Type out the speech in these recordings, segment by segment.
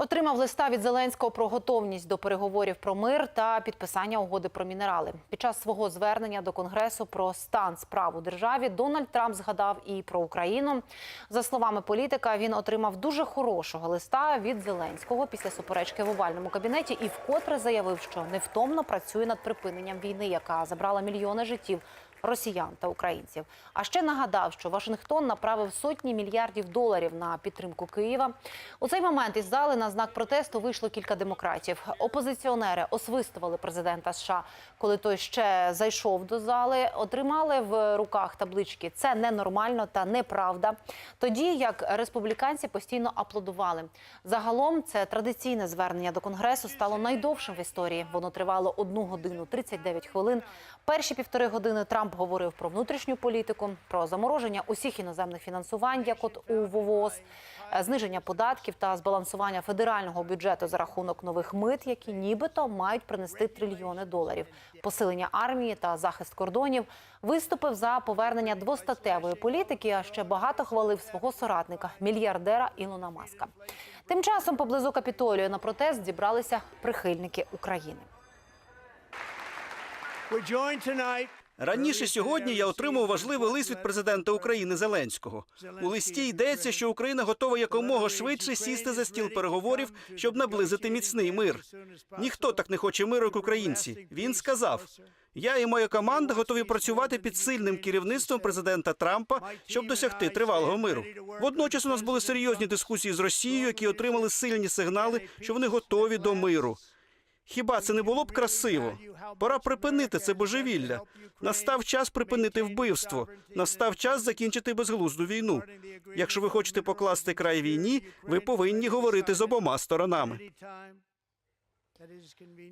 Отримав листа від Зеленського про готовність до переговорів про мир та підписання угоди про мінерали. Під час свого звернення до конгресу про стан справ у державі Дональд Трамп згадав і про Україну. За словами політика, він отримав дуже хорошого листа від Зеленського після суперечки в овальному кабінеті і вкотре заявив, що невтомно працює над припиненням війни, яка забрала мільйони життів росіян та українців. А ще нагадав, що Вашингтон направив сотні мільярдів доларів на підтримку Києва. У цей момент із зали на знак протесту вийшло кілька демократів. Опозиціонери освистували президента США, коли той ще зайшов до зали. Отримали в руках таблички Це ненормально та неправда. Тоді як республіканці постійно аплодували. Загалом це традиційне звернення до конгресу стало найдовшим в історії. Воно тривало 1 годину 39 хвилин. Перші півтори години Трамп говорив про внутрішню політику, про замороження усіх іноземних фінансувань, як от у ВОВОЗ, е, зниження податків та збалансування федерального бюджету за рахунок нових мит, які нібито мають принести трильйони доларів, посилення армії та захист кордонів. Виступив за повернення двостатевої політики, а ще багато хвалив свого соратника, мільярдера Ілона Маска. Тим часом поблизу капітолію на протест зібралися прихильники України. We're joined tonight. Раніше сьогодні я отримав важливий лист від президента України Зеленського. У листі йдеться, що Україна готова якомога швидше сісти за стіл переговорів, щоб наблизити міцний мир. Ніхто так не хоче миру, як українці. Він сказав: я і моя команда готові працювати під сильним керівництвом президента Трампа, щоб досягти тривалого миру. Водночас у нас були серйозні дискусії з Росією, які отримали сильні сигнали, що вони готові до миру. Хіба це не було б красиво? Пора припинити це божевілля. Настав час припинити вбивство. Настав час закінчити безглузду війну. Якщо ви хочете покласти край війні, ви повинні говорити з обома сторонами.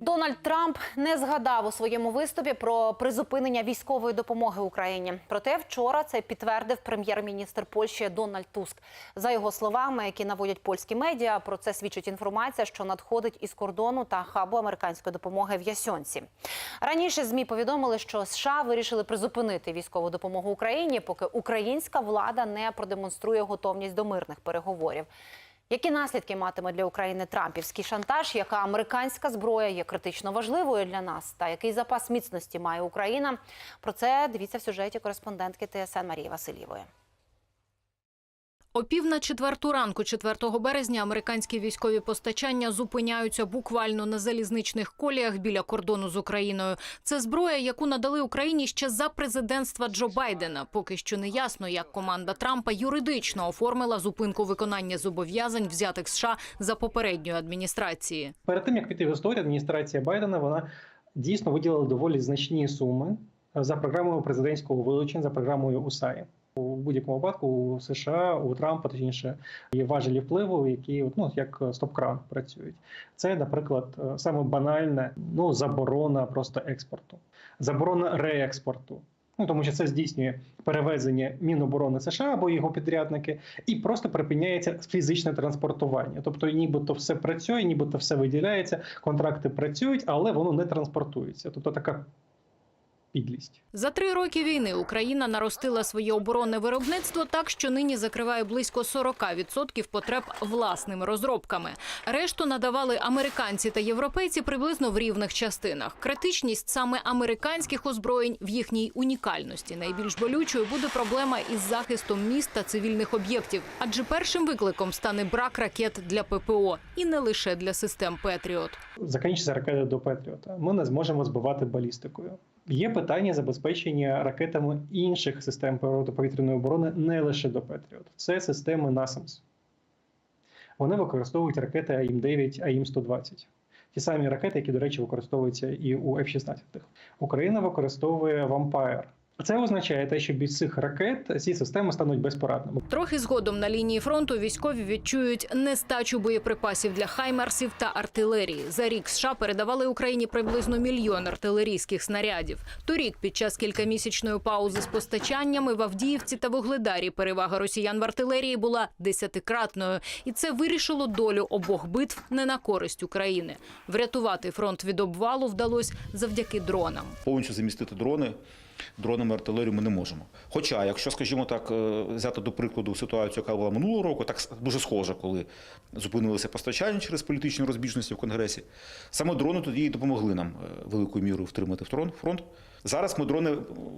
Дональд Трамп не згадав у своєму виступі про призупинення військової допомоги Україні. Проте вчора це підтвердив прем'єр-міністр Польщі Дональд Туск. За його словами, які наводять польські медіа, про це свідчить інформація, що надходить із кордону та хабу американської допомоги в Ясьонці. Раніше змі повідомили, що США вирішили призупинити військову допомогу Україні, поки українська влада не продемонструє готовність до мирних переговорів. Які наслідки матиме для України Трампівський шантаж? Яка американська зброя є критично важливою для нас? Та який запас міцності має Україна? Про це дивіться в сюжеті кореспондентки ТСН Марії Васильєвої. О пів на четверту ранку, 4 березня, американські військові постачання зупиняються буквально на залізничних коліях біля кордону з Україною. Це зброя, яку надали Україні ще за президентства Джо Байдена. Поки що не ясно, як команда Трампа юридично оформила зупинку виконання зобов'язань, взятих США за попередньої адміністрації. Перед тим як піти в історію, адміністрація Байдена вона дійсно виділила доволі значні суми за програмою президентського вилучення, за програмою УСАІ. У будь-якому випадку у США, у Трампа точніше є важелі впливу, які ну як стоп-кран працюють. Це, наприклад, е, саме банальне ну заборона просто експорту, заборона реекспорту. Ну тому що це здійснює перевезення Міноборони США або його підрядники, і просто припиняється фізичне транспортування. Тобто, нібито все працює, нібито все виділяється, контракти працюють, але воно не транспортується. Тобто така підлість. За три роки війни Україна наростила своє оборонне виробництво так, що нині закриває близько 40% потреб власними розробками. Решту надавали американці та європейці приблизно в рівних частинах. Критичність саме американських озброєнь в їхній унікальності. Найбільш болючою буде проблема із захистом міст та цивільних об'єктів, адже першим викликом стане брак ракет для ППО і не лише для систем Петріот. Закінчиться ракети до Петріота. Ми не зможемо збивати балістикою. Є питання забезпечення ракетами інших систем протиповітряної оборони не лише до Петріот. Це системи NASAMS. Вони використовують ракети АІМ-9, АІМ-120. Ті самі ракети, які, до речі, використовуються і у F-16. Україна використовує Vampire. Це означає те, що без цих ракет ці системи стануть безпорадними. Трохи згодом на лінії фронту військові відчують нестачу боєприпасів для хаймарсів та артилерії. За рік США передавали Україні приблизно мільйон артилерійських снарядів. Торік, під час кількамісячної паузи з постачаннями в Авдіївці та Вугледарі перевага росіян в артилерії була десятикратною, і це вирішило долю обох битв не на користь України. Врятувати фронт від обвалу вдалося завдяки дронам. повністю замістити дрони дронами артилерію ми не можемо. Хоча, якщо, скажімо так, е, взяти до прикладу ситуацію, яка була минулого року, так дуже схожа, коли зупинилися постачання через політичні розбіжності в Конгресі, саме дрони тоді і допомогли нам е, великою мірою втримати фронт. Зараз ми дрони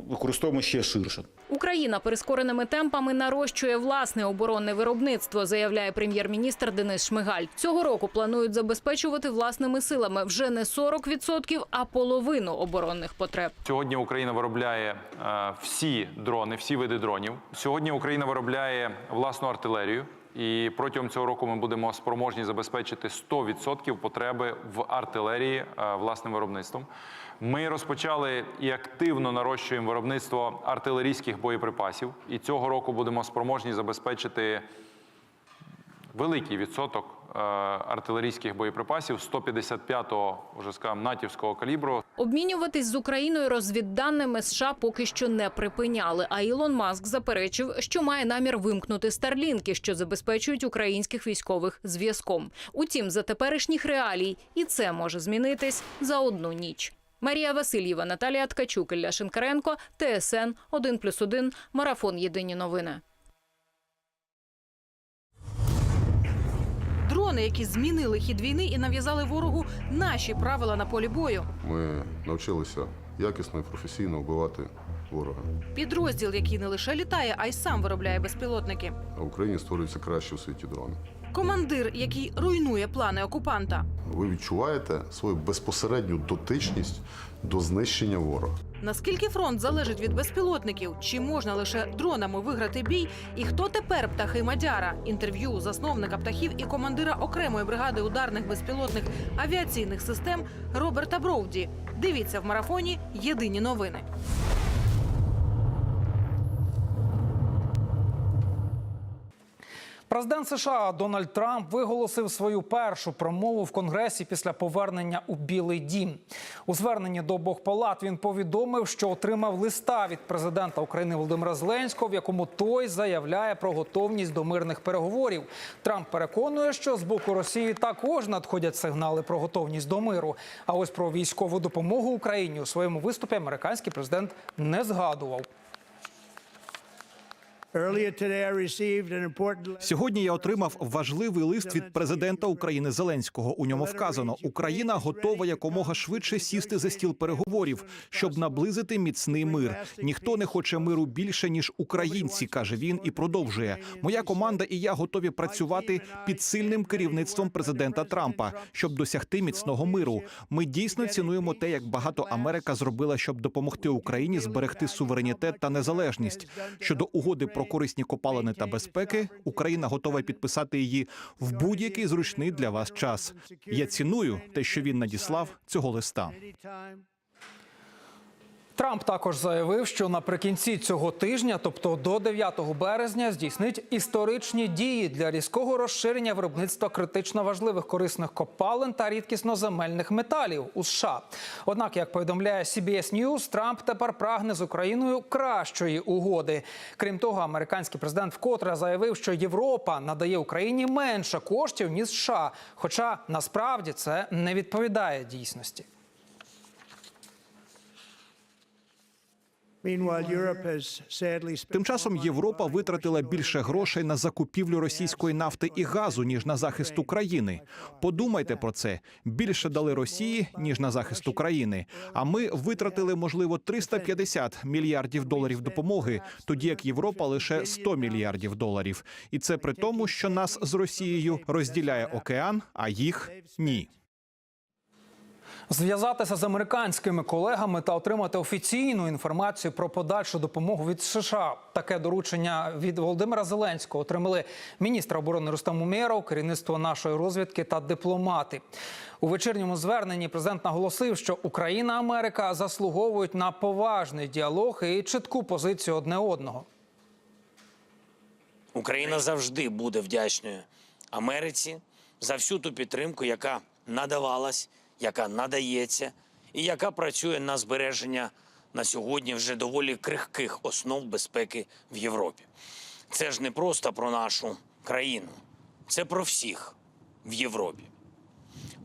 використовуємо ще ширше. Україна прискореними темпами нарощує власне оборонне виробництво, заявляє прем'єр-міністр Денис Шмигаль. Цього року планують забезпечувати власними силами вже не 40%, а половину оборонних потреб. Сьогодні Україна виробляє е, всі дрони, всі види дронів. Сьогодні Україна виробляє власну артилерію. І протягом цього року ми будемо спроможні забезпечити 100% потреби в артилерії е, власним виробництвом. Ми розпочали і активно нарощуємо виробництво артилерійських боєприпасів. І цього року будемо спроможні забезпечити великий відсоток е, артилерійських боєприпасів 155-го, вже скажемо, натівського калібру. Обмінюватись з Україною розвідданими США поки що не припиняли. А Ілон Маск заперечив, що має намір вимкнути старлінки, що забезпечують українських військових зв'язком. Утім, за теперішніх реалій і це може змінитись за одну ніч. Марія Васильєва, Наталія Ткачук, Ілля Шинкаренко, ТСН 1+,1, Марафон Єдині новини. Дрони, які змінили хід війни і нав'язали ворогу наші правила на полі бою. Ми навчилися якісно і професійно вбивати ворога. Підрозділ, який не лише літає, а й сам виробляє безпілотники. А в Україні створюються кращі у світі дрони. Командир, який руйнує плани окупанта. Ви відчуваєте свою безпосередню дотичність до знищення ворога. Наскільки фронт залежить від безпілотників? Чи можна лише дронами виграти бій? І хто тепер птахи Мадяра? Інтерв'ю засновника птахів і командира окремої бригади ударних безпілотних авіаційних систем Роберта Броуді. Дивіться в марафоні Єдині новини. Президент США Дональд Трамп виголосив свою першу промову в Конгресі після повернення у Білий Дім. У зверненні до обох палат він повідомив, що отримав листа від президента України Володимира Зеленського, в якому той заявляє про готовність до мирних переговорів. Трамп переконує, що з боку Росії також надходять сигнали про готовність до миру. А ось про військову допомогу Україні у своєму виступі американський президент не згадував. Сьогодні я отримав важливий лист від президента України Зеленського. У ньому вказано, Україна готова якомога швидше сісти за стіл переговорів, щоб наблизити міцний мир. Ніхто не хоче миру більше ніж українці, каже він і продовжує. Моя команда і я готові працювати під сильним керівництвом президента Трампа, щоб досягти міцного миру. Ми дійсно цінуємо те, як багато Америка зробила, щоб допомогти Україні зберегти суверенітет та незалежність. Щодо угоди про корисні копалини та безпеки, Україна готова підписати її в будь-який зручний для вас час. Я ціную те, що він надіслав цього листа. Трамп також заявив, що наприкінці цього тижня, тобто до 9 березня, здійснить історичні дії для різкого розширення виробництва критично важливих корисних копалин та рідкісноземельних металів у США. Однак, як повідомляє CBS News, Трамп тепер прагне з Україною кращої угоди. Крім того, американський президент вкотре заявив, що Європа надає Україні менше коштів ніж США. Хоча насправді це не відповідає дійсності. Тим часом Європа витратила більше грошей на закупівлю російської нафти і газу ніж на захист України. Подумайте про це більше дали Росії ніж на захист України. А ми витратили можливо 350 мільярдів доларів допомоги, тоді як Європа лише 100 мільярдів доларів. І це при тому, що нас з Росією розділяє океан, а їх ні. Зв'язатися з американськими колегами та отримати офіційну інформацію про подальшу допомогу від США. Таке доручення від Володимира Зеленського отримали міністр оборони Рустам Умєров, керівництво нашої розвідки та дипломати. У вечірньому зверненні президент наголосив, що Україна Америка заслуговують на поважний діалог і чітку позицію одне одного. Україна завжди буде вдячною Америці за всю ту підтримку, яка надавалась, яка надається, і яка працює на збереження на сьогодні вже доволі крихких основ безпеки в Європі. Це ж не просто про нашу країну, це про всіх в Європі.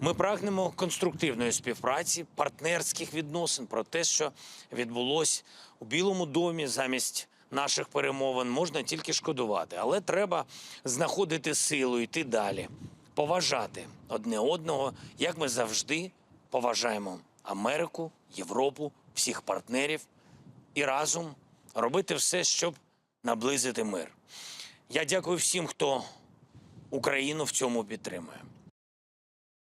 Ми прагнемо конструктивної співпраці, партнерських відносин про те, що відбулось у Білому домі замість наших перемовин, можна тільки шкодувати, але треба знаходити силу, йти далі, поважати одне одного, як ми завжди поважаємо Америку, Європу, всіх партнерів і разом робити все, щоб наблизити мир. Я дякую всім, хто Україну в цьому підтримує.